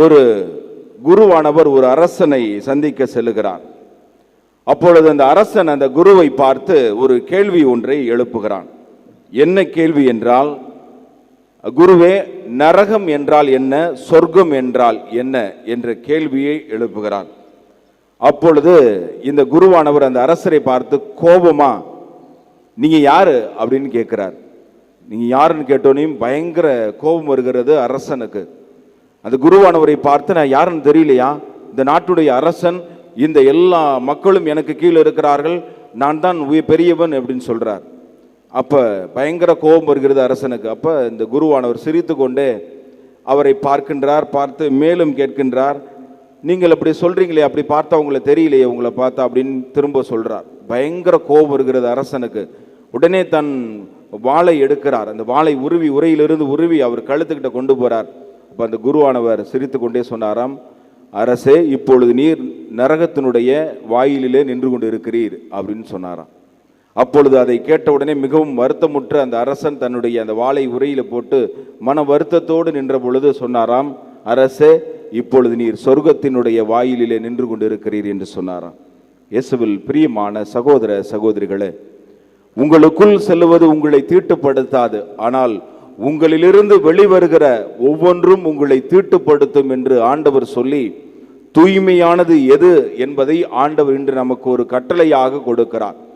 ஒரு குருவானவர் ஒரு அரசனை சந்திக்க செல்லுகிறார். அப்பொழுது அந்த அரசன் அந்த குருவை பார்த்து ஒரு கேள்வி ஒன்றை எழுப்புகிறான். என்ன கேள்வி என்றால் குருவே நரகம் என்றால் என்ன சொர்க்கம் என்றால் என்ன என்ற கேள்வியை எழுப்புகிறான் அப்பொழுது இந்த குருவானவர் அந்த அரசரை பார்த்து கோபமா? நீங்க யாரு? அப்படின்னு கேட்கிறார். நீங்க யாருன்னு கேட்டோனையும் பயங்கர கோபம் வருகிறது அரசனுக்கு. அந்த குருவானவரை பார்த்து நான் யாருன்னு தெரியலையா? இந்த நாட்டுடைய அரசன் இந்த எல்லா மக்களும் எனக்கு கீழே இருக்கிறார்கள். நான் தான் உய- பெரியவன் அப்படின்னு சொல்கிறார் அப்போ பயங்கர கோபம் வருகிறது அரசனுக்கு. அப்போ இந்த குருவானவர் சிரித்து கொண்டே அவரை பார்க்கின்றார் பார்த்து மேலும் கேட்கின்றார். நீங்கள் அப்படி சொல்கிறீங்களே அப்படி பார்த்தா உங்களை தெரியலையே உங்களை பார்த்தா அப்படின்னு திரும்ப சொல்கிறார் பயங்கர கோபம் வருகிறது அரசனுக்கு. உடனே தன் வாளை எடுக்கிறார். அந்த வாளை உருவி உரையிலிருந்து உருவி அவர் கழுத்துக்கிட்ட கொண்டு போகிறார் இப்போ அந்த குருவானவர் சிரித்து கொண்டே சொன்னாராம் அரசே இப்பொழுது நீர் நரகத்தினுடைய வாயிலிலே நின்று கொண்டு இருக்கிறீர் அப்படின்னு சொன்னாராம். அப்பொழுது அதை கேட்ட உடனே மிகவும் வருத்தமுற்ற அந்த அரசன் தன்னுடைய அந்த வாளை உரையில போட்டு மன வருத்தத்தோடு நின்ற பொழுது சொன்னாராம் அரசே இப்பொழுது நீர் சொர்க்கத்தினுடைய வாயிலிலே நின்று கொண்டு இருக்கிறீர் என்று சொன்னாராம். இயேசுவில் பிரியமான சகோதர சகோதரிகளே உங்களுக்குள் செல்லுவது உங்களை தீட்டுப்படுத்தாது. ஆனால் உங்களிலிருந்து வெளிவருகிற ஒவ்வொன்றும் உங்களை தீட்டுப்படுத்தும் என்று ஆண்டவர் சொல்லி தூய்மையானது எது என்பதை ஆண்டவர் இன்று நமக்கு ஒரு கட்டளையாக கொடுக்கிறார்.